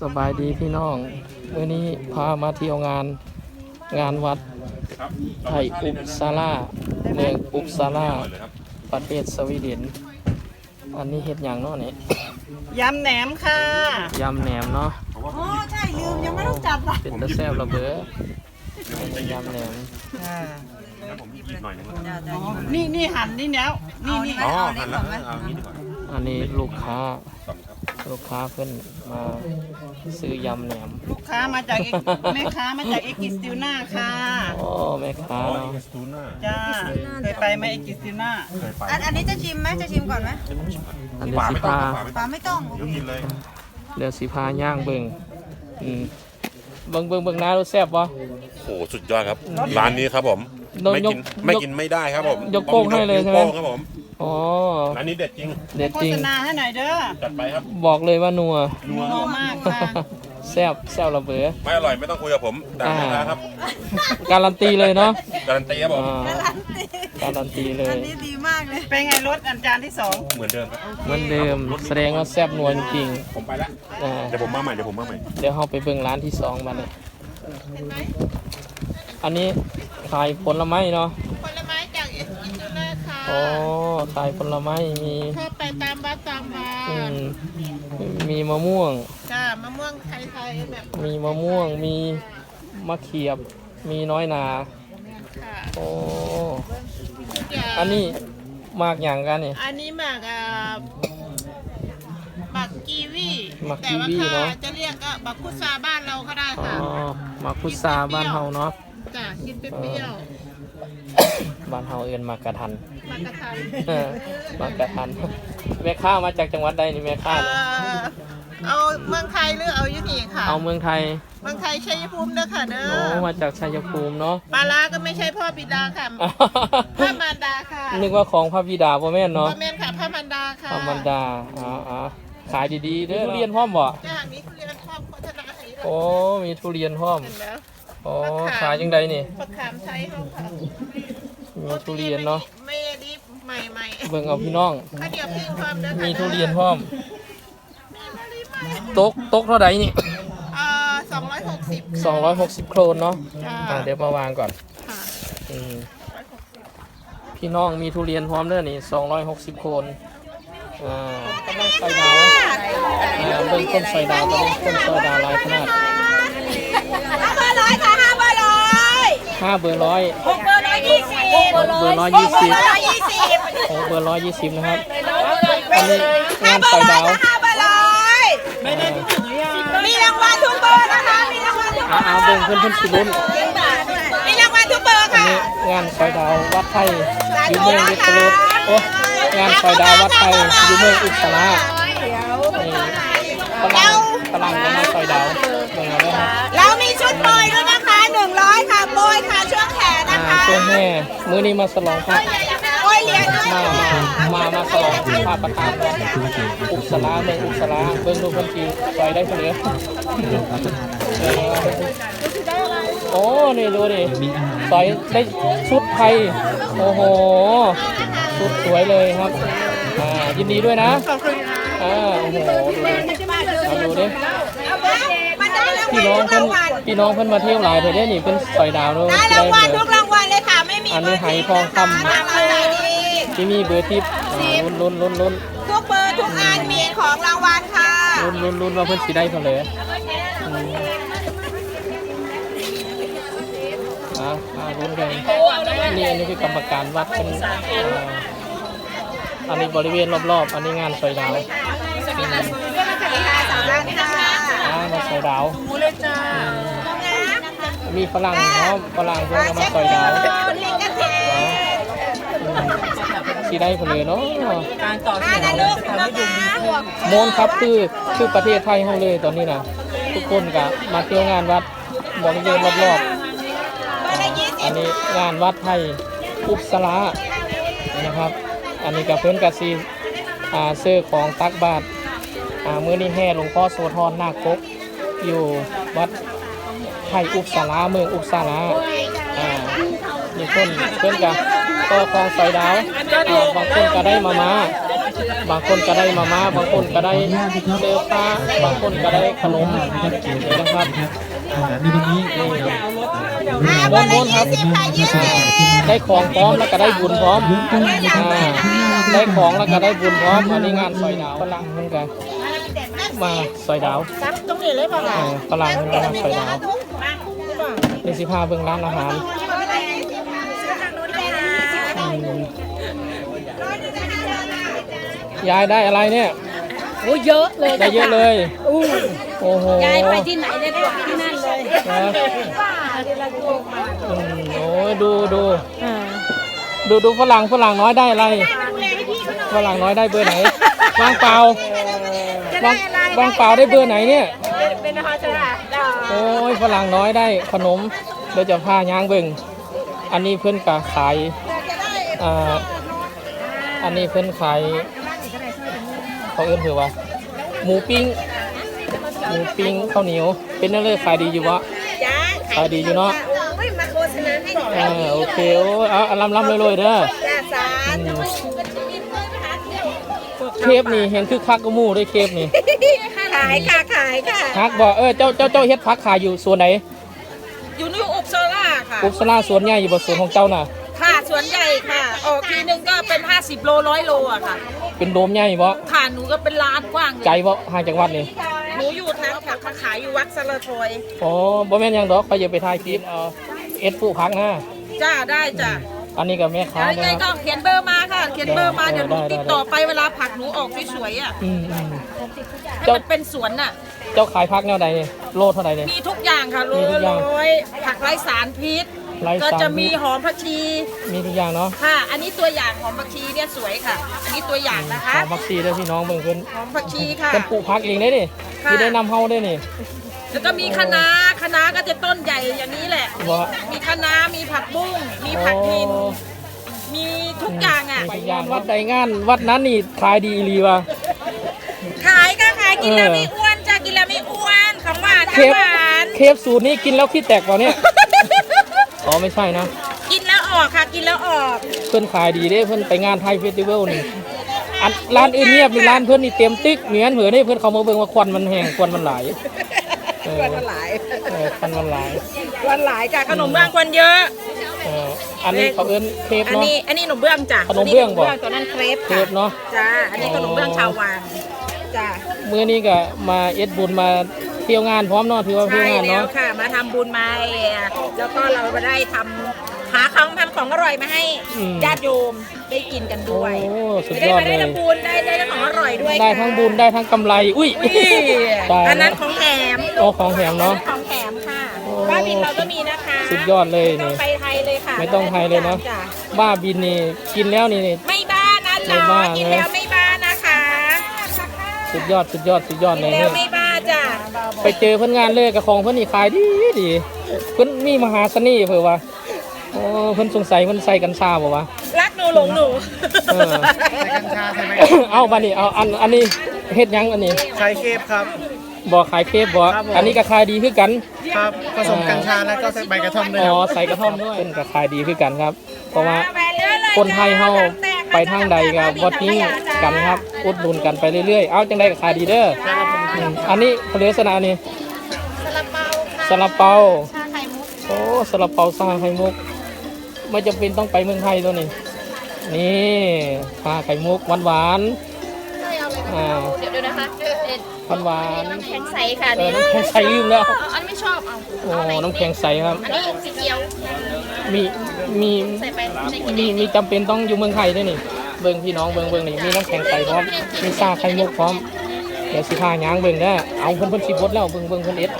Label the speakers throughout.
Speaker 1: สบายดีพี่น้องมื้อนี้พามาเที่ยวงานงานวัดไทยอุปซาลาเมืองอุปซาลาประเทศสวีเดน อันนี้เฮ็ดอย่างเนาะนี่
Speaker 2: ยำแหนมค่ะ
Speaker 1: ยำแหนมเนาะ
Speaker 2: โอ้ใช่ลืมยังไม่ต้องจัดละ
Speaker 1: เป็นตะแซ่บระเบ้อยำแหนม
Speaker 2: นี่นี่หั่นนี่เนี้ยนี่นี่
Speaker 3: อ๋อหันแล้วเอางี้ดีกว่า
Speaker 1: อันนี้ลูกค้า ลูกค้าเพิ่นมาซื้อยำแหนม
Speaker 2: ลูกค้ามาจากเอ็กแม่ค้ามาจากเอ็กกิสติวน่าค่ะ
Speaker 1: อ๋อแม่ค้า
Speaker 3: อ๋อ
Speaker 1: เนาะ
Speaker 3: เอสตูน่า
Speaker 2: จ้าเคยไปไหมเอ็กกิสติวน่า
Speaker 3: เคยไป
Speaker 4: อันอันนี้จะชิมไหมจะชิมก่อนไหม
Speaker 1: อันนี้
Speaker 3: ฝา
Speaker 1: สิ
Speaker 3: ไม่ต้อง
Speaker 1: พา
Speaker 3: ฝาไม่
Speaker 4: ป
Speaker 3: ต้
Speaker 4: ลา
Speaker 3: อง
Speaker 4: ไม่ต้อง
Speaker 3: เดี๋ยวกินเลย
Speaker 1: เดี๋ยวสิพาย่างเบิ่งอืมเบิ่งเบิ่งเบิ่งหน้ารสแซ่บบ่
Speaker 3: โอ้โหสุดยอดครับ ร้านนี้ครับผม
Speaker 1: โดน
Speaker 3: ไม่กิน
Speaker 1: ยก
Speaker 3: ไม่กินไม่ได้ครับผม
Speaker 1: ยกโป้งให้เลยใช่ไหม
Speaker 3: วโป้งครับผม
Speaker 1: อ๋อ
Speaker 3: ร้านนี้เด็ดจริง
Speaker 1: เด็ด
Speaker 2: โฆ
Speaker 1: จริง
Speaker 2: ษณาให้หน่อยเด้อ
Speaker 3: จัดไปครับ
Speaker 1: บอกเลยว่านัว
Speaker 3: นัว
Speaker 2: นัวมากค่ะ
Speaker 1: แซ่บแซ่บระเบ้อ
Speaker 3: ไม่อร่อยไม่ต้องคุยกับผมด่าไม่ได้ครับ
Speaker 1: การันตีเลยเนาะ
Speaker 3: การันตีครับผม
Speaker 1: อ่าการันตีเลย
Speaker 4: อันนี้ดีมากเลย
Speaker 2: เป็นไงรสอันจานที่สอง
Speaker 3: เหมือนเดิมครับ
Speaker 1: เหมือนเดิมแสดงว่าแซ่บนัวจริง
Speaker 3: ผมไปแล้ว
Speaker 1: ๆอ่า
Speaker 3: เดี๋ยวผมมาใหม่เดี๋ยวผมมาใหม่
Speaker 1: เดี๋ยวเราไปเบิ่งร้านที่สองมาเลยอันนี้ขายผลไม้เนาะ
Speaker 2: อ๋
Speaker 1: อ ขายผลไม้มี
Speaker 2: ชอบไปตามบ้านตามบ้า
Speaker 1: อื
Speaker 2: น
Speaker 1: มมีมะม่วง
Speaker 2: จ้ามะม่วงไทยๆแบบ
Speaker 1: มีมะม่วง มีมะเขียบ มีน้อยนา
Speaker 2: ค่ะ
Speaker 1: โอ้
Speaker 2: ทุกอย่าง
Speaker 1: อันนี้มากอย่างกันนี่
Speaker 2: อันนี้หมักอ่าหมักกีวี
Speaker 1: หมัก
Speaker 2: แต่
Speaker 1: กี
Speaker 2: ว่า
Speaker 1: วี
Speaker 2: ถ้า
Speaker 1: เนอะ
Speaker 2: จะเรียกก็บักพุทราบ้านเราก็ได้
Speaker 1: อ๋อ
Speaker 2: ค่ะ
Speaker 1: มาพุทราบ้านเฮาเนาะ
Speaker 2: จ้ะกินเปรี้ยว
Speaker 1: บ้านเฮาเอิ้นมากระทัน
Speaker 2: ๆ มากระทัน
Speaker 1: เออมากระทันแม่ค้ามาจากจังหวัดใดนี่แม่ค้า
Speaker 2: เอ่
Speaker 1: เนี่ย
Speaker 2: อเอาเมืองไทยหรือเอายุนี่ค่ะ
Speaker 1: เอาเมืองไทย
Speaker 2: เมืองไทยชัยภูมิเด้อค่ะเด้
Speaker 1: โอ้
Speaker 2: อ
Speaker 1: มาจากชัยภูมิเนาะ
Speaker 2: ปลาร้าก็ไม่ใช่พ่อบิดาค่ะพระมารดาค่ะ
Speaker 1: นึกว่าของพระบิดาบ่แม่น
Speaker 2: พ่
Speaker 1: เนาะ
Speaker 2: อแม่นค่ะพระมารดาค่ะ
Speaker 1: ธรรมดาอ๋ออ๋อขายดีๆเด้อทุเรียนพร้อมบ่
Speaker 2: จ้านี้ทุเรียนชอบโฆษณาให้ด้วย
Speaker 1: โอ้มีทุเรียนพร้อม
Speaker 2: เห็นแล้ว
Speaker 1: โอ้ขายจังไดนี่
Speaker 2: ผักขามไทยเขาค่ะ
Speaker 1: มีทุเรียนเนาะ
Speaker 2: ไม่ดิบใหม่ๆ
Speaker 1: เบิ่งเอาพี่น้อง
Speaker 2: ข้าวเดียวพิงพร้อมเด้อค่ะ
Speaker 1: มีทุเรียนพร้อม
Speaker 2: มีมะลิใหม่
Speaker 1: ตกตกเท่าใดนี่
Speaker 2: เอ่อสองร้อยหกสิบ
Speaker 1: 260โครนเนาะ
Speaker 2: จ้า
Speaker 1: อ่าเดี๋ยวมาวางก่อน
Speaker 2: ค่ะ
Speaker 1: อืมพี่น้องมีทุเรียนพร้อมเด้อนี่260โคนอ่ากำลังใส่ดาวอ่าเบิ่งคนใส่ดาวตอนนี้คนใส่ดาวหลายขนาด
Speaker 4: ห้าเบอร์ร้อยค่ะห้าเบอร์ร้อย
Speaker 1: ห้าเบอร์ร้อย
Speaker 4: หกเบอร์ร้อยยี่สิบ
Speaker 1: หก เบอร์ร้อยยี่สิบ
Speaker 4: ร้อยยี่สิบ
Speaker 1: หกเบอร์ร้อยยี่สิบนะครับอันนี้งานใส่ดาว
Speaker 4: ห้าเบอร์ร้อยมีรางวัลทุกเบอร์นะคะ มีรางวัลทุก
Speaker 1: อ่าอ่าเบิ่งเพิ่นเพิ่นสิลุ้น
Speaker 4: มีรางวัลทุกเบอร์
Speaker 1: อัน
Speaker 4: ค่ะ
Speaker 1: นี้งานซอยดาววัดไทยอยู่เมืองวิทยุโอ้งานซอยดาววัดไทยอยู่เมืองอุตรานี่ฝรั่งฝรั่งก็มาซอยดาวเบิ่งเอาเลยครับ
Speaker 4: นอ่านะคะ
Speaker 1: ช่วงแม่มื้อนี้มาฉลองพระ
Speaker 4: โปรยเหรียญด้วย
Speaker 1: มา
Speaker 4: ค่ะ
Speaker 1: มา มา มาฉลองพระประธานอุตราเมืองอุตราเบิ่งดูเพิ่นสิซอยได้เท่าเหลือโอ้นี่ดูดิซอยได้ชุดไทย โอ้โห ชุดสวยเลยครับอ่ายินดีด้วยนะ
Speaker 2: ขอบคุณค่ะ
Speaker 1: อ่าโอ้โหดูดิมาดูดิ
Speaker 4: มันได้ราง
Speaker 1: พี่น้อง
Speaker 4: วัล
Speaker 1: เพิ่น
Speaker 4: ทุกรางวัล
Speaker 1: พี่น้องเพิ่นมาเที่ยวหลายเถอะเด้นี่เพิ่นสอยดาวเนาะ
Speaker 4: ได้
Speaker 1: สิ
Speaker 4: รางวัล
Speaker 1: เบ
Speaker 4: ทุ
Speaker 1: อกร์
Speaker 4: รางวัลเลยค่ะไม่มี
Speaker 1: อันนี้ไหทองคำ
Speaker 4: รางวัลไหนดี
Speaker 1: ที่มีเบอร์ทิปอ่าลุ้นลุ้นลุ้นลุ้น
Speaker 4: ทุกเบอร์ทุกอันมีของรางวัลค่ะ
Speaker 1: ลุ้นลุ้นลุ้นว่าเพิ่นสิได้เท่าไหร่อืมอ่าอ่าลุ้นกันนี่อันนี้คือกรรมการวัดเป็นอ่าอันนี้บริเวณรอบๆ อันนี้งานสอยดาวอืม
Speaker 4: สวัสดีค่ะสาวร้านค่ะ
Speaker 1: อ่ามาสอยดาว
Speaker 2: หมูเลยจ้า
Speaker 1: มีฝรั่งเนาะฝรั่งเพิ่นก็มาสอยดาว สีได้ผลเลยเนาะ
Speaker 2: การต่อ
Speaker 4: อ่านะลูกนะคะ
Speaker 1: โมนครับคือคือประเทศไทยเขาเลยตอนนี้นะทุกคนก็มาเที่ยวงานวัดบริเวณรอบ
Speaker 4: เบอร์ละยี่
Speaker 1: ๆ
Speaker 4: สิ
Speaker 1: อั
Speaker 4: บ
Speaker 1: นนี้งานวัดไทยอุปสรานี่นะครับ อันนี้กับเพื่อนกับซีอ่าซื้อของตักบาตรอ่ามื้อนี้แห่หลวงพ่อโสธรนาคปกอยู่วัดไทยอุปสราเมืองอุปสราอ่านี่คนเพื่อนกับ ก็คลองสอยดาวบางคนก็ได้มามาบางคนก็ได้มาม่าบางคนก็ได้เสื้อผ้าบางคนก็ได้ขนมนะครับ
Speaker 5: ในวันนี้
Speaker 4: อ่าเบอร์ละยี่สิบค่ะยี่สิบ
Speaker 1: ได้ของพร้อมแล้วก็ได้บุญพร้อมได้ของแล้วก็ได้บุญพร้อมอันนี้งานซอยดาวฝรั่งเหมือนกันมาซอยดาว
Speaker 2: ตรงนี้เลยเปล่า
Speaker 1: เออฝรั่งเหมือนกันซอยดาวนี่สิพาเบิ่งร้านอาหาร ยายได้อะไรเนี่ย
Speaker 6: โอ้เยอะเลย
Speaker 1: ได้เยอะเลยโอ้โห
Speaker 6: ยายไปที่ไหนเนี่ยก็ที่นั่นเลย
Speaker 1: นะอืมโอ้ยดูดูดูดูฝรั่งฝรั่งน้อยได้อะไรฝรั่งน้อยได้เบอร์ไหนวางเปล่าวางวางเปล่าได้เบอร์ไหนเนี่ย
Speaker 4: เป็นนะคะจ้า
Speaker 1: โอ้ยฝรั่งน้อยได้ขนมเดี๋ยวจะพาย่างเบิ่งอันนี้เพื่อนกะขายอ่าอันนี้เพื่อนขาย เขาเอื้นถือว่า หมูปิ้ง หมูปิ้งข้าวเหนียว เป็นนั่นเลยขายดีอยู่วะ
Speaker 4: จ้า
Speaker 1: ขายดีอยู่เนาะ
Speaker 4: ไม่มาโฆษณาให้หน่อย
Speaker 1: อ่าโอเคโอ้เอาเอาลำลำเลยเลยๆเด้อ
Speaker 4: จ้าสา
Speaker 1: อื
Speaker 4: ธุ
Speaker 1: มเคฟนี่เห็นคือคักกระมูด้วยเคฟนี่
Speaker 4: ขายค่ะขายค่ะ
Speaker 1: คักบอกเออเจ้าเจ้าเจ้าเฮ็ดพักขายอยู่ส่วนไหน
Speaker 4: อยู่นี่อุบโซล่าค่ะ
Speaker 1: อุปสราสวนใหญ่อยู่บ่สวนของเจ้าน่ะ
Speaker 4: ค่ะสวนใหญ่ค่ะ ออกทีนึงก็เป็น 50 โลร้อยโลอะค่ะ
Speaker 1: เป็นโดมใหญ่บ่
Speaker 4: ค่ะหนูก็เป็นร้านกว้างเลย
Speaker 1: ไกลบ่ห่างจากวัดนี่
Speaker 4: หนูอยู่ทางแถวมาขายอยู่วัดสะเลทอย
Speaker 1: อ๋อบ่แม่นหยังดอกเขาอย่าไปถ่ายคลิปเอาเอ็ดผู้พักนะ
Speaker 4: จ้าได้จ้า
Speaker 1: อันนี้ก็แม่ค้า
Speaker 4: ยัง
Speaker 1: นะ
Speaker 4: ไง
Speaker 1: ค
Speaker 4: ก็
Speaker 1: รับ
Speaker 4: เขียนเบอร์มาค่ะ เขียนเบอร์มา
Speaker 1: ได้
Speaker 4: เดี๋ยวหนู
Speaker 1: ได้
Speaker 4: ติด
Speaker 1: ได้
Speaker 4: ต่อไปเวลาผักหนูออกสวยๆอะ
Speaker 1: อืมอืม
Speaker 4: ให้
Speaker 1: เจ้า
Speaker 4: มันเป็นสวนน่ะ
Speaker 1: เจ้าขายพักแนวใดนี่โลเท่าไหร่นี่
Speaker 4: มีทุกอย่างค่ะโล
Speaker 1: มีทุกอย่าง
Speaker 4: ร้อยผักไร้สารพิษ
Speaker 1: ไร้สารพิษ
Speaker 4: ก็จะมีหอมผักชี
Speaker 1: มีทุกอย่างเนาะ
Speaker 4: ค่ะ อันนี้ตัวอย่างหอมผักชีเนี่ยสวยค่ะ อันนี้ตัวอย่างนะคะ
Speaker 1: ขอมักซีเด้อพี่น้องเบิ่งเพิ่น
Speaker 4: หอมผักชีค่ะ
Speaker 1: เพิ่นปลูกพักเองได้นี่
Speaker 4: ค่ะ
Speaker 1: ที่ได้นำเฮาได้นี่
Speaker 4: แล้วก็มีคะน้าคะน้าก็จะต้นใหญ่อย่างนี้แหละ
Speaker 1: บ่
Speaker 4: มีคะน้ามีผักบุ้ง มีผักทิน
Speaker 1: โอ้
Speaker 4: มีทุกอย่างอะ
Speaker 1: ไปงานวัดใดงาน วัดนั้นนี่ขายดีอีหลีว่ะ
Speaker 4: ขายก็ขายกินแล้ว
Speaker 1: เออ
Speaker 4: ไม่อ้วนจ้ะกินแล้วไม่อ้วนของหวาน
Speaker 1: เค
Speaker 4: ของ
Speaker 1: ฟ
Speaker 4: หวาน
Speaker 1: เคฟสูตรนี้กินแล้วขี้แตกเปล่าเนี่ย อ๋อไม่ใช่นะ
Speaker 4: กินแล้วออกค่ะ กินแล้วออก
Speaker 1: เพื่อนขายดีเด้เพื่อนไปงานไทยเฟสติวัลนี่อันร้านอื่นเงียบนี่ร้านเพื่อนนี่เต็มติ๊กเหมือนเหมือนนี่เพื่อนเขามาเบิ่งว่าควันมันแห้งควันมันไหลายเออ
Speaker 4: วันหลาย
Speaker 1: เออควันมันไหลาย
Speaker 4: วันหลายจ้ะขนมเบื้องควันเยอะ
Speaker 1: เอออันนี้เขาเอิ้นเคฟ
Speaker 4: อัน
Speaker 1: เนาะ
Speaker 4: นี้อันนี้ขนมเบื้องจ้ะ
Speaker 1: ขนมเบื้องบ่
Speaker 4: ตัวนั้นเครป
Speaker 1: เค
Speaker 4: ค่ะ
Speaker 1: ฟเนาะ
Speaker 4: จ้าอันนี้ขนมเบื้องชาววังจ้า
Speaker 1: มื้อนี้ก็มาเอ็ดบุญมาเที่ยวงานพร้อมเนาะถือว่าเที่ยว
Speaker 4: ใช่
Speaker 1: งาน
Speaker 4: แล้ว
Speaker 1: เนาะ
Speaker 4: ค่ะ มาทำบุญมาแล้วก็เราได้ทำหาของทำของอร่อยมาให้ญาติโยมได้กินกัน
Speaker 1: โอ้
Speaker 4: ด้วย
Speaker 1: สุด
Speaker 4: ได้
Speaker 1: ยอด
Speaker 4: มา
Speaker 1: เล
Speaker 4: ได้
Speaker 1: ย
Speaker 4: ทำบุญได้ได้ของอร่อยด้วย
Speaker 1: ได้ทั้งบุญได้ทั้งกำไร อุ้ย
Speaker 4: อุ้ย
Speaker 1: ได้
Speaker 4: อันนั้นของแถม
Speaker 1: โอ้ของแถมเนาะ
Speaker 4: ของแถมค่ะ
Speaker 1: โอ้
Speaker 4: บ้าบินเราก็มีนะคะ
Speaker 1: สุดยอดเลย
Speaker 4: ไม่ต้องไปไทยเลยค่ะ
Speaker 1: ไม่ต้องไทยเลยเนอะ
Speaker 4: จ้
Speaker 1: บ้าบินนี่กินแล้วนี่
Speaker 4: ไม่บ้านะจ๊ะ
Speaker 1: ไม่บ้า
Speaker 4: กิน
Speaker 1: นะ
Speaker 4: แล้วไม่บ้านะคะ
Speaker 1: สุดยอดสุดยอดสุดยอด
Speaker 4: กิ
Speaker 1: เลย
Speaker 4: แล้ว
Speaker 1: นี่
Speaker 4: ไม่บ้า
Speaker 1: ไปเจอเพื่อนงานเลยกับของเพื่อนนี่ขายดีดีเพื่อนมีมหาเสน่ห์เผื่อว่าโอ้เพื่อนสงสัยเพื่อนใส่กัญชาบ่วะ
Speaker 4: รักหนูหลงหนู
Speaker 1: เออเอาบันนี้เอาอันอันนี้เฮ็ดหยังอันนี้
Speaker 5: ใช้เคฟครับ
Speaker 1: บ่ขายเคปบ่
Speaker 5: ครับผม
Speaker 1: อันนี้ก็ขายดีคือกัน
Speaker 5: ครับผสมกัญชาแล้วก็ใส่ใบกระท่อมด้วย
Speaker 1: อ๋
Speaker 5: ค
Speaker 1: อ
Speaker 5: รับ
Speaker 1: ใส่กระท่อมด้วยเป็นก็ขายดีคือกันครับ เพราะว่า
Speaker 4: ไปเรื่อยๆ
Speaker 1: คนไทยเฮา
Speaker 4: จ้ะ
Speaker 1: ไปทางใดก็บ่ทิ้งกันครับอุดหนุนกันไปเรื่อยๆ เอาจังไดก็ขายดีเด้ออืมอันนี้ผลิตภัณฑ์นี่
Speaker 4: ซาลาเปาค่ะ
Speaker 1: ซาลาเปา
Speaker 4: ชาไข่มุก
Speaker 1: โอ้ซาลาเปาซาไข่มุก ไม่จำเป็นต้องไปเมืองไทยตัวนี้ นี่ชาไข่มุกหวานหวานๆอ่า
Speaker 6: เดี๋ยวเดี๋ยวนะคะเอ็ด
Speaker 1: หวานหวาน
Speaker 6: น้ำแข็งใสค่ะ
Speaker 1: ๆเออ
Speaker 6: นี่
Speaker 1: น้ำแข็งใสลืมแล้ว
Speaker 6: เอาอันไม่ชอบเอา
Speaker 1: โอ้น้ำแข็งใสครับ
Speaker 6: อันนี้สีเขียว
Speaker 1: มี มี
Speaker 6: ใส่ไปในกิน
Speaker 1: มีมีจำเป็นต้องอยู่เมืองไทยด้วยนี่ เบิ่งพี่น้องเบิ่งเบิ่งนี่มีน้ำแข็งใสพร้อม มีซาไข่มุกพร้อม เดี๋ยวสิพาย่างเบิ่งได้อเอาเพิ่นเพิ่นสิบดแล้วเบิ่งเบิ่งเพิ่นเอ็ด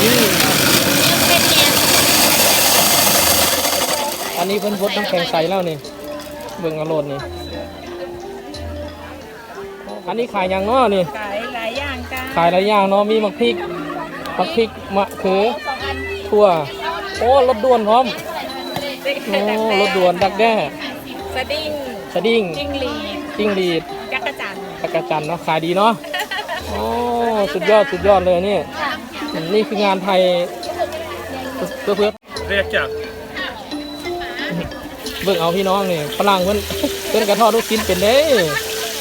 Speaker 1: นี่
Speaker 6: เป็นเย็น
Speaker 1: อันนี้เพิ่นบดน้ำแข็งใสแล้วนี่ เบิ่งเอาโลดนี่ อันนี้ขายหยังเนาะนี่
Speaker 4: ขายหลายอย่างจ้า
Speaker 1: ขายหลายอย่างเนาะ มีมักพริกมักพริกมะเขือถั่ว โอ้รถด่วนพร้อม โอ้รถด่วนดักแด้
Speaker 4: สดิ้ง
Speaker 1: สดิ้ง
Speaker 4: จิ้งหรีด
Speaker 1: จิ้งหรีด
Speaker 4: จักรจันทร์
Speaker 1: ตะกะจันเนาะขายดีเนาะโอ้สุดยอดสุดยอดเลยนี่นี่คืองานไทยเพื่อเพื่อ
Speaker 5: เรียกจาก
Speaker 1: เบิ่งเอาพี่น้องนี่ฝรั่งเพิ่นเพิ่นกระทอดลูกชิ้นเป็นเด้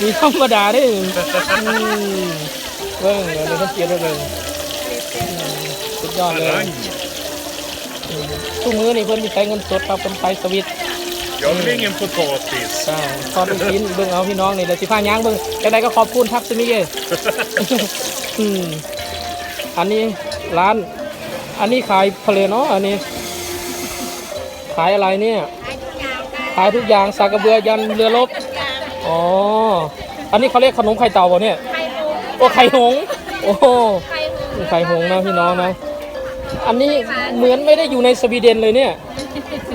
Speaker 1: มีธรรมดาเด้ออืมเบิ่งเดี๋ยวนี้เพิ่นเกียรติเบิ่งอืมสุดยอดเลยอืม ทุกมื้อนี่เพิ่นมีใช้เงินสดครับเพิ่นไปสวิต
Speaker 3: Jag vill ingen potatis.
Speaker 1: ใช่ขอเป็นชิ้นเบิ่งเอาพี่น้องนี่เดี๋ยวสิพาย่างเบิ่งจังไดก็ขอบคุณทักซิมิเย่อืมอันนี้ร้าน อันนี้ขายเพลเนาะอันนี้ ขายอะไรเนี่ย ขายทุกอย่างสากกระเบือยันเรือรบอ๋อ อันนี้เขาเรียกขนมไข่เต่าเปล่าเนี่ย โอ้ไข่หงส์โอ้ไข่หงส์นะพี่น้องนะ อันนี้เหมือนไม่ได้อยู่ในสวีเดนเลยเนี่ย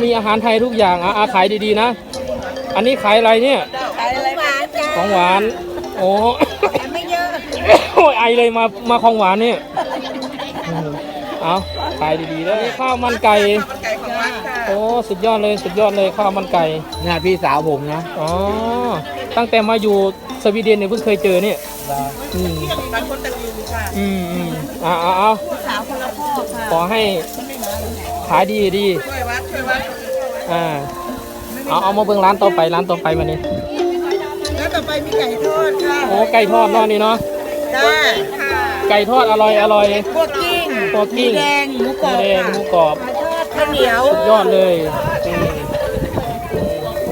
Speaker 1: มีอาหารไทยทุกอย่างอะอาขายดีๆนะ อันนี้ขายอะไรเนี่ย
Speaker 4: ขายอะไรมาจ้า
Speaker 1: ของหวาน โอ้
Speaker 4: แต่ไม่เยอะ
Speaker 1: โอ้ยไอเลยมามาของหวานเนี่ยอืมเอาขายดีๆแล้วนี่ข้าวมันไก่
Speaker 4: ไก่ของวัดค่ะ
Speaker 1: โอ้สุดยอดเลยสุดยอดเลยข้าวมันไก่
Speaker 5: เนี่ยพี่สาวผมนะ
Speaker 1: อ๋อตั้งแต่มาอยู่สวีเดนเนี่ยเพิ่งเคยเจอเนี่ยอืม
Speaker 4: บางคนตะลิวค่ะ
Speaker 1: อืมอืมอ่าเอาเอา
Speaker 4: สาวคนละพ่อค่ะ
Speaker 1: ขอให้ขายดีดี
Speaker 4: ช่วยวัดช่วยวัด
Speaker 1: อ่าเอาเอามาเบิ่งร้านต่อไปร้านต่อไปมานี่
Speaker 4: แล้วต่อไปมีไก่ทอดค่ะ
Speaker 1: โอ้ไก่ทอดเนอนี่เนาะ
Speaker 4: จ้า
Speaker 1: ไก่ทอดอร่อยอร่อย
Speaker 4: พวกกิ้ง
Speaker 1: พวกกิ้ง
Speaker 4: หมูแดงหมูกรอบ
Speaker 1: หมูแดง
Speaker 4: ค่ะ
Speaker 1: หมูกรอบ
Speaker 4: ข้าวเหนียว
Speaker 1: สุดยอดเลยอืม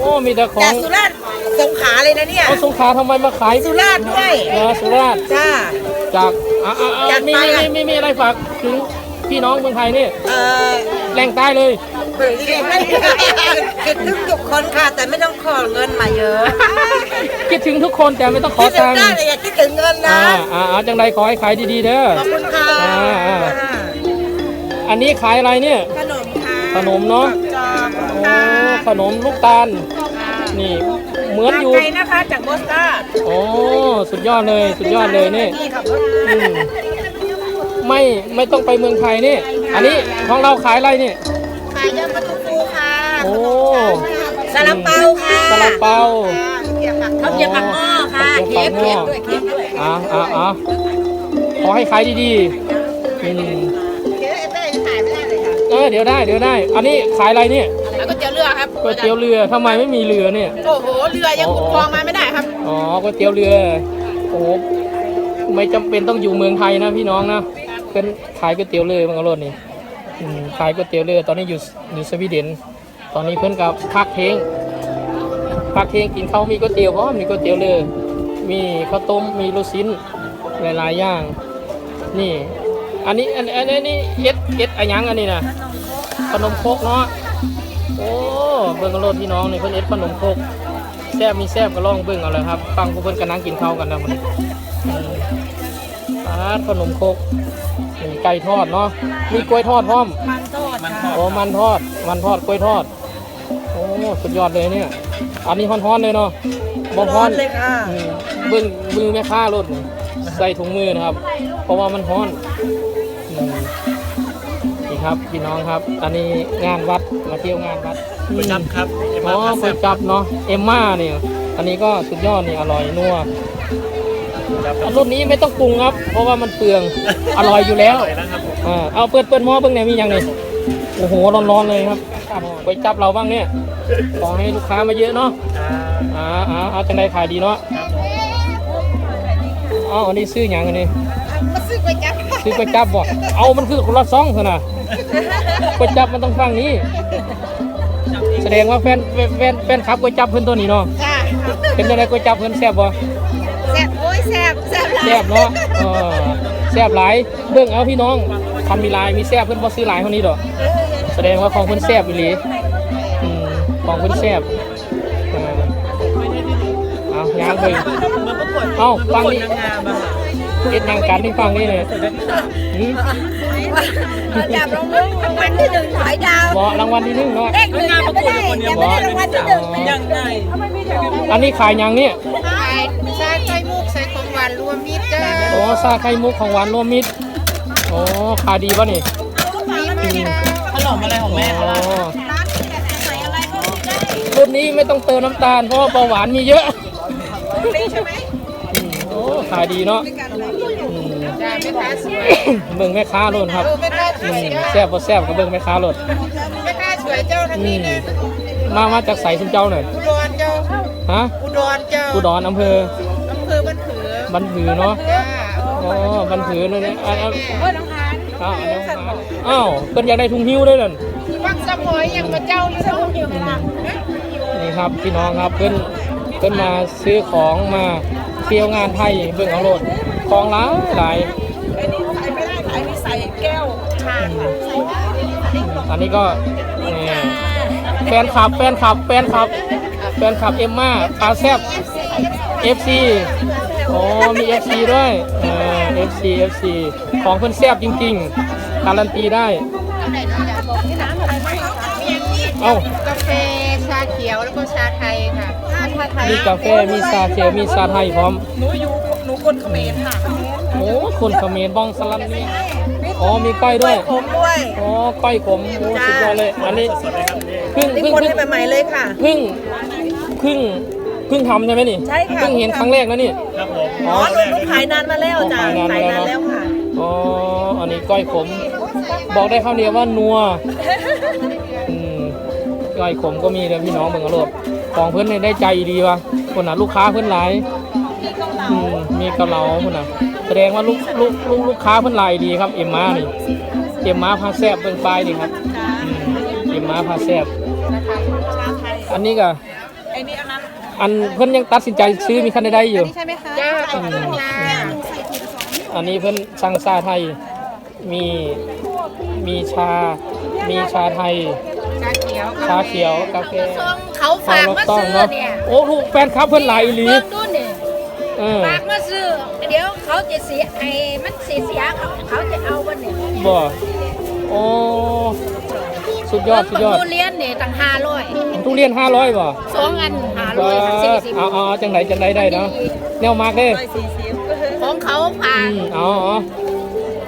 Speaker 1: โอ้มีแต่ขอ
Speaker 4: จางกสุราษฎร์สงขลาเลยนะเนี่ย
Speaker 1: เอาสงขลาทำไมมาขาย
Speaker 4: สุราษฎร์ด้วย
Speaker 1: เออสุราษฎร์
Speaker 4: จ้า
Speaker 1: จากอะอะอะ
Speaker 4: จาก
Speaker 1: มี
Speaker 4: ใต้
Speaker 1: มี
Speaker 4: อะ
Speaker 1: มีมีมีอะไรฝากถึง พี่น้องเมืองไทยนี่
Speaker 4: เอ่อ
Speaker 1: แหล่งใต้เลย
Speaker 4: เรียกไม่คิดถึงทุกคนค่ะ แต่ไม่ต้องขอเงินมาเยอะ
Speaker 1: คิดถึงทุกคนแต่ไม่ต้องขอ
Speaker 4: คิดถึ
Speaker 1: ตั
Speaker 4: ง
Speaker 1: งค์
Speaker 4: ได้แต่อย่าคิดถึงเงินนะ
Speaker 1: อ่าอ่าอ่าจังไรขอให้ขายดีๆเด้อ
Speaker 4: ขอบคุณค่ะ
Speaker 1: อ่าอ่า อันนี้ขายอะไรเนี่ย
Speaker 4: ขนมค่ะ
Speaker 1: ขนมเนาะ
Speaker 4: จอบ
Speaker 1: โอ้ขนมลูกตาล นี่เหมือนอยู่
Speaker 4: ไกลนะคะจากโบสตา
Speaker 1: โอ้สุดยอดเลย สุดยอดเลยนี่
Speaker 4: นี่ขับรถ
Speaker 1: อืม ไม่ไม่ต้องไปเมืองไทยนี่ อันนี้ของเราขายอะไรนี่
Speaker 4: ขายยำปลาทูฟูค่ะ
Speaker 1: โอ้
Speaker 4: ซาลาเปาค่ะ
Speaker 1: ซาลาเปา
Speaker 4: ข้าวเกรี๊ยวปากหม้อค่ะ
Speaker 1: ข้าวเกรี๊
Speaker 4: เค้
Speaker 1: ยว
Speaker 4: ก
Speaker 1: ปากหม้อ
Speaker 4: เค้กด้วยเค้กด้วย
Speaker 1: อ่าอ่าอ่าขอให้ขายดีๆอืม
Speaker 4: เค้กเป้ขายไม่ได้เลยค่ะ
Speaker 1: เออเดี๋ยวได้เดี๋ยวได้ อันนี้ขายอะไรเนี่ย
Speaker 6: แล้วก็เจียวเรือครับ
Speaker 1: ก๋วยเตี๋ยวเรือทำไมไม่มีเรือเนี่ย
Speaker 6: โอ้โหเรือยังขุดคลองมาไม่ได้ครับ
Speaker 1: อ๋อก๋วยเตี๋ยวเรือ โอ้โหไม่จำเป็นต้องอยู่เมืองไทยนะพี่น้องนะ เป็นขายก๋วยเตี๋ยวเรือมังกรถนี่ขายก๋วยเตี๋ยวเรือตอนนี้อยู่อยู่สวีเดน ตอนนี้เพื่อนกับพักเทงพักเทงกินข้าวมีก๋วยเตี๋ยวพร้อมมีก๋วยเตี๋ยวเรือมีข้าวต้มมีลูกชิ้นหลายๆอย่าง นี่อันนี้อันอันนี้เอ็ดเอ็ดอะยังอันนี้นะขนมโคกเนาะโอ้เบิ่งกันโลดพี่น้องนี่เพิ่นเอ็ดขนมโคกแซ่บมีแซ่บก็ลองเบิ่งเอาเลยครับฟังพวกเพิ่นก็นั่งกินข้าวกันนะมัน อืมอ่าขนมครกมีไก่ทอดเนาะ มีกล้วยทอดพร้อม
Speaker 4: มันทอดค่ะ
Speaker 1: โอ้ มันทอด มันทอดกล้วยทอด โอ้สุดยอดเลยเนี่ย อันนี้ฮ้อนๆเลยเนาะบ่ฮ้
Speaker 4: ร้
Speaker 1: อ
Speaker 4: อนนเลยค่ะ
Speaker 1: อืมเบิ่งมือแม่ค้ารถนี่ใส่ถุงมือนะครับ เพราะว่ามันฮ้อนอืมนี่ครับพี่น้องครับ อันนี้งานวัดมาเที่ยวงานวัดอืม
Speaker 5: จับครับเอ็ม
Speaker 1: อ๋อ
Speaker 5: อาร์พา
Speaker 1: ก๋
Speaker 5: แซ่
Speaker 1: วย
Speaker 5: บ
Speaker 1: จับเนาะ เอ็มม่าเนี่ย อันนี้ก็สุดยอดนี่อร่อยนัว
Speaker 5: จับ
Speaker 1: อัน รุ่นนี้ไม่ต้องปรุงครับ เพราะว่ามันเปลืองอร่อยอยู่แล้ว
Speaker 5: อร่อยนะครับผม
Speaker 1: อ่าเอาเปิดเปิดหม้อเบิ่งเนี่ยมีอย่างนี่โอ้โหร้อนๆเลยครับไปจับเราบ้างเนี่ยขอให้ลูกค้ามาเยอะเนาะ
Speaker 5: อ่า
Speaker 1: อ่าอ่าเอาจังไดขายดีเนาะเอ๋ออันนี้ซื้ออย่างอันนี้
Speaker 4: มาซื้อไปจับ
Speaker 1: ซื้อก๋วยจับบ่เอามันคือคนละซองเถอะนะก๋วยจับมันต้องฟังนี้แสดงว่าแฟนแฟนแฟนแฟนขับก๋วยจับเพิ่นตัวนี้เนาะ
Speaker 4: จ้า
Speaker 1: เป็นจังไดก๋วยจับเพิ่นแซ่บบ่
Speaker 4: แซ่บโอ้ย แซ่บแซ่บหลาย
Speaker 1: แซ่บเนาะเออแซ่บหลายเบิ่งเอาพี่น้องทำมีหลายมีแซ่บเพิ่นบ่ซื้อหลายเท่านี้ดอกแสดงว่าของเพิ่นแซ่บอีหลีอืมของเพิ่นแซ่บเออเอาย่างเบิ่ง
Speaker 5: มันประกวด
Speaker 1: เอ้าฟังนี่
Speaker 5: นางงามอะค่ะ
Speaker 1: เอ็ดหยังกันที่ฟังนี่เลยหืม
Speaker 4: จับรางวัลรางวัลที่หนึ่งถอยดาว
Speaker 1: บ่รางวัลที่หนึ่งเนาะ
Speaker 4: เลขหนึ่งยังไม่ได้ยังไม่ได้รางวัลที่หนึ่ง
Speaker 5: ยังไง
Speaker 1: อันนี้ขายหยังเนี่ย
Speaker 2: ขาย ชาไข่มุกใส่ของหวานรวมมิตรจ้า
Speaker 1: โอ้ซาไข่มุกของหวานรวมมิตรโอ้ขายดีป่ะนี่อืม
Speaker 5: ขนมอะไรของแม่
Speaker 1: โอ้
Speaker 5: คะ
Speaker 1: รุ่นนี้ไม่ต้องเติมน้ำตาลเพราะว่าเบาหวานมีเยอะ
Speaker 4: ใช่ไหม
Speaker 1: อืมโอ้ขายดีเนาะอืม
Speaker 2: จ้าแม่ค้าสวย
Speaker 1: เบิ่งแม่ค้าโลดครับ
Speaker 2: โอ้แม่ค้าส
Speaker 1: อื
Speaker 2: วย
Speaker 1: ม
Speaker 2: จ้า
Speaker 1: แซ่บบ่แซ่บก็เบิ่งแม่ค้าโลด
Speaker 2: แม่ค้าสวยเจ้าทางนี้เนี่ย
Speaker 1: มามาจากใสสุนเจ้าหน่อย
Speaker 2: อุดรเจ้า
Speaker 1: ฮะ
Speaker 2: อุดรเจ้า
Speaker 1: อุดรอำเภ
Speaker 2: อ
Speaker 1: บันผือเนาะ
Speaker 2: จ้า
Speaker 1: อ๋อบันผือนั่นนี่อะอะ
Speaker 2: เออน้องหาน
Speaker 1: อ้าวน้องหานอ้าวเพิ่นอยากได้ถุงหิ้วด้วยนั่น
Speaker 2: ฟังสมอยยังมาเจ้าอยู่เจ้าอยู่ไหมล่ะ
Speaker 1: นี่ครับพี่น้องครับเพิ่นเพิ่นมาซื้อของมาเที่ยวงานไทยเบิ่งเอาโลดของหลายหลาย
Speaker 4: ไอ้นี่ใส่ไม่ได้ไอ้นี่ใส่แก้วชาค่ะ
Speaker 1: อันนี้ก็นี่แฟนคลับแฟนคลับแฟนคลับแฟนคลับเอ็มม่าปลาแซบ FC อ๋ อมี FC ด้วยเออ FC FC ของเพิ่นแซบจริงๆ การันตีได้เอ้า
Speaker 2: กาแฟชาเขียวแล้วก็ชาไทยค่ะชาไทย
Speaker 1: มีกาแฟ มีชาเขียวมีชาไทยพร้อม
Speaker 4: หนูอยู่หนูคนเขมรค่ะ
Speaker 1: โอ้คนเขมรบ้องสลัมนี่อ๋อ มีก้อยด้วย
Speaker 4: ผมด้วย
Speaker 1: อ๋อ ก้อยขมโอ้สุดยอดเลย อันนี้เพิ่ง
Speaker 4: นี่
Speaker 1: เพิ่ง
Speaker 4: คน
Speaker 1: เพิ่ง
Speaker 4: ให้ใหม่ๆเลยค่ะ
Speaker 1: เพิ่งเพิ่ง เพิ่งทำใช่ไหมนี่
Speaker 4: ใช่ค่ะ
Speaker 1: เพิ่งเห็นครั้งแรกนะนี่
Speaker 3: ครับผม
Speaker 4: อ๋อหนูหนูขายนานมาแล้วจ้ะ
Speaker 1: ขายนานมา
Speaker 4: ขาย
Speaker 1: แล้ว
Speaker 4: นานแล้วค่ะ
Speaker 1: อ๋อ อันนี้ก้อยขม บอกได้คำเดียวว่านัวอืมก้อยขมก็มีเลยพี่น้องเมืองอรดของเพื่อนนี่ได้ใจดีว่ะคนน่ะลูกค้าเพื่อนหลายอืมมีเกาเหลาคนน่ะ แสดงว่าลูกลูกลูกลูกค้าเพื่อนหลายดีครับ เอ็มมานี่ เอ็มมาพาแซบเบิ่งปลายนี่ครับอืมเอ็มมาพาแซบอันนี้ก็
Speaker 4: ไอ้นี่อันนั้น
Speaker 1: อันเพื่อนยังตัดสินใจซื้อมีคันใดๆอยู่
Speaker 4: ใช่ไหมคะ
Speaker 2: จ้าขอบคุณจ้า
Speaker 1: อันนี้เพื่อนสั่งชาไทย มีมีชา มีชาไทย
Speaker 2: ชาเขียว
Speaker 1: ชาเขียวกาแฟ
Speaker 6: เขาฝากมา
Speaker 1: ต้อง
Speaker 6: ซื้อ
Speaker 1: เนาะ
Speaker 6: เนี่ย
Speaker 1: โอ้ลูกแฟนคลับเพื่อนหลายอีหลี
Speaker 6: เบิ่งดูนี่
Speaker 1: เออ
Speaker 6: ฝากมาซื้อเดี๋ยวเขาจะเสียไอ้มันเสียเสียเขาเขาจะเอาวันนี้
Speaker 1: บ่โอ้สุดยอดสุดยอด
Speaker 6: ทุเรียนเนี่ยตั้งห้าร้อย
Speaker 1: ทุเรียน500บ่
Speaker 6: สองอันห้าร้
Speaker 1: ก็
Speaker 6: อยสี่สิบ
Speaker 1: เอาเอาเอาจังไหนจังไหนได้เนาะแนวมากเด้
Speaker 4: ร้อยสี่สิบ
Speaker 6: ของเขาฝา
Speaker 1: อื
Speaker 6: ก
Speaker 1: มเอาเอา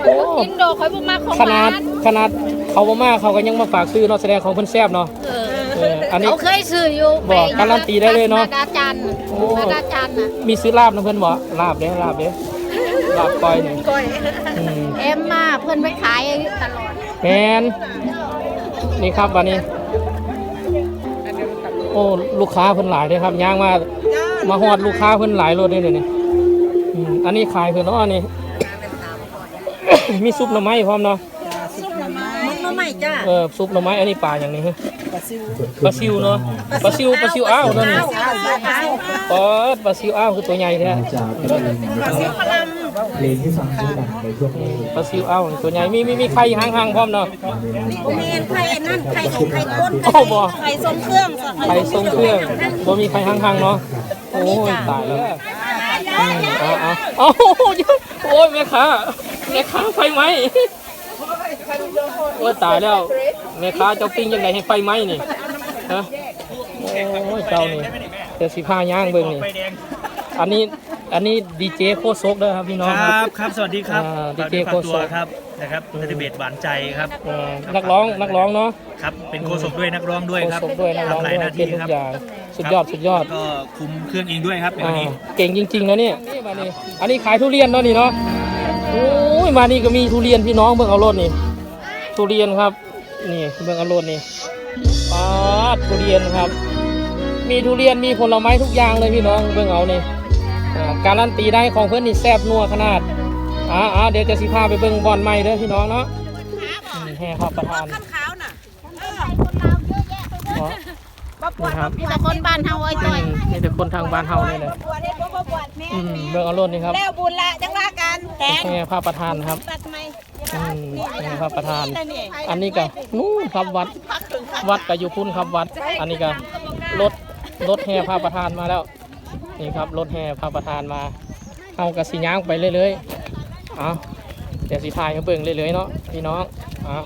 Speaker 6: ข่อยบ่กินดอกข่อยบ่มาของ
Speaker 1: ข
Speaker 6: ห
Speaker 1: นาด
Speaker 6: วาน
Speaker 1: ขนาดเขาบ่มาเขาก็ยังมาฝากซื้อเนาะแสดงของเพิ่นแซ่บเนาะ
Speaker 6: เออ
Speaker 1: เอออันนี้
Speaker 6: เขาเคยซื้ออยู่
Speaker 1: บอกการันตีได้เลยเนอะ
Speaker 6: มาดาจันทร์
Speaker 1: โอ้
Speaker 6: มาดาจันทร์น่ะ
Speaker 1: มีซื้อลาบนะเพิ่นบ่ลาบเด้ลาบเด้ลาบก้อยนี่
Speaker 4: ก้อย
Speaker 1: อืม
Speaker 6: เอ็มมาเพิ่นไปขายตลอด
Speaker 1: แมนนี่ครับวันนี้ โอ้ลูกค้าเพิ่นหลายเลยครับย่างมามาฮอดลูกค้าเพิ่นหลายรถเลยเนี่ยอืมอันนี้ขายเพิ่นเนาะอันนี้ มีซุปหน่อไม้พร้อมเนาะ
Speaker 4: มันมาใหม่จ้า
Speaker 1: เออซุปหน่อไม้อันนี้ปลาอย่างนี้ฮะ
Speaker 4: ปลาซิว
Speaker 1: ปลาซิวเนาะปลาซิวปลาซิวอ้าวตัวนี้
Speaker 4: อ้าวอ้าว
Speaker 1: ปอดปลาซิวอ้าวคือตัวใหญ่แท้
Speaker 7: จากเพลง เพลงที่ฟังชื่อดังในช่วงนี้
Speaker 1: ปลาซิวอ้าวตัวใหญ่มีมีมีไข่ห่างๆพร้อมเนาะ
Speaker 4: เมนไข่นั่นไข่ของไข่ก้น
Speaker 1: โอ้บ่
Speaker 4: ไข่ทรงเครื่อง
Speaker 1: ไข่ทรงเครื่องบ่มีไข่ห่างๆเนาะโอ้ยตายแล้วอืมเอาเอาเอาโอ้ยแม่ค้าแม่ค้าไฟไหมโอ้ยตายแล้วแม่ค้าเจ้าปิ้งยังไงให้ไฟไหมนี่ฮะโอ้ยเจ้านี่เดี๋ยวสิพาย่างเบิ่งนี่
Speaker 3: ไฟแดง
Speaker 1: อันนี้ อันนี้ดีเจโคโซกเด้อครับพี่น้อง
Speaker 3: ค
Speaker 1: ค
Speaker 3: รั
Speaker 1: รั
Speaker 3: บบครับสวัสดีครับ
Speaker 1: อ่า
Speaker 3: ฝาก
Speaker 1: DJ
Speaker 3: ด้วยฝากตัว
Speaker 1: โคศก
Speaker 3: ครับนะครับนัทเบศหวานใจครับ
Speaker 1: เอ่อนักร้องนักร้องเนาะ
Speaker 3: ครับเป็นโฆษกด้วยนักร้องด้วย
Speaker 1: โค
Speaker 3: ครับ
Speaker 1: โซกด้วยนักร้อง
Speaker 3: ทำหลา
Speaker 1: ด้วย
Speaker 3: ยหน้า
Speaker 1: เป็
Speaker 3: ที่
Speaker 1: นทุ
Speaker 3: ครั
Speaker 1: ก
Speaker 3: บ
Speaker 1: อย่างสุดยอดสุดยอด
Speaker 3: ก็คุมเครื่องเองด้วยครับใน
Speaker 1: อ่า
Speaker 3: วันนี้
Speaker 1: เก่งจริงๆนะเนี่ยนี่มานี่อันนี้ขายทุเรียนเนาะนี่เนาะโอ้ยมานี่ก็มีทุเรียนพี่น้องเบิ่งเอารถนี่ทุเรียนครับ นี่เบิ่งเอารถนี่ปาดทุเรียนครับ มีทุเรียนมีผลไม้ทุกอย่างเลยพี่น้องเบิ่งเอานี่อ่า การันตีได้ของเพื่อนนี่แซ่บนัวขนาดอ่าอ่าเดี๋ยวจะสิพาไปเบิ่งบอลใหม่เด้อพี่น้องเนาะอืมแห่พระประธาน
Speaker 4: ขาวน่ะ
Speaker 1: อ๋อนี่ครับ
Speaker 6: มีแต่คนบ้านเฮาไอ้จ้อย
Speaker 1: อืมนี่แต่คนทางบ้านเฮาเลยนะ
Speaker 4: ปวดเด็ดปวดปวดแม่
Speaker 1: อืมเบิ่งเอารถนี่ครับ
Speaker 4: แล้วบุญละจังว่ากันแตง
Speaker 1: แห่พระประธานครับ
Speaker 4: ตัดไหม
Speaker 1: อืมแห่พระประธาน
Speaker 4: นี่
Speaker 1: อันนี้ก็นู่นครับวัดวัดกับอยู่พุ่นครับวัด อันนี้ก็รถรถแห่พระประธานมาแล้ว นี่ครับรถแห่พระประธานมาเอากระสีย่างไปเรื่อยๆเอาเดี๋ยวสีทายเขาเบิ่งเรื่อยๆเนาะพี่น้องเอา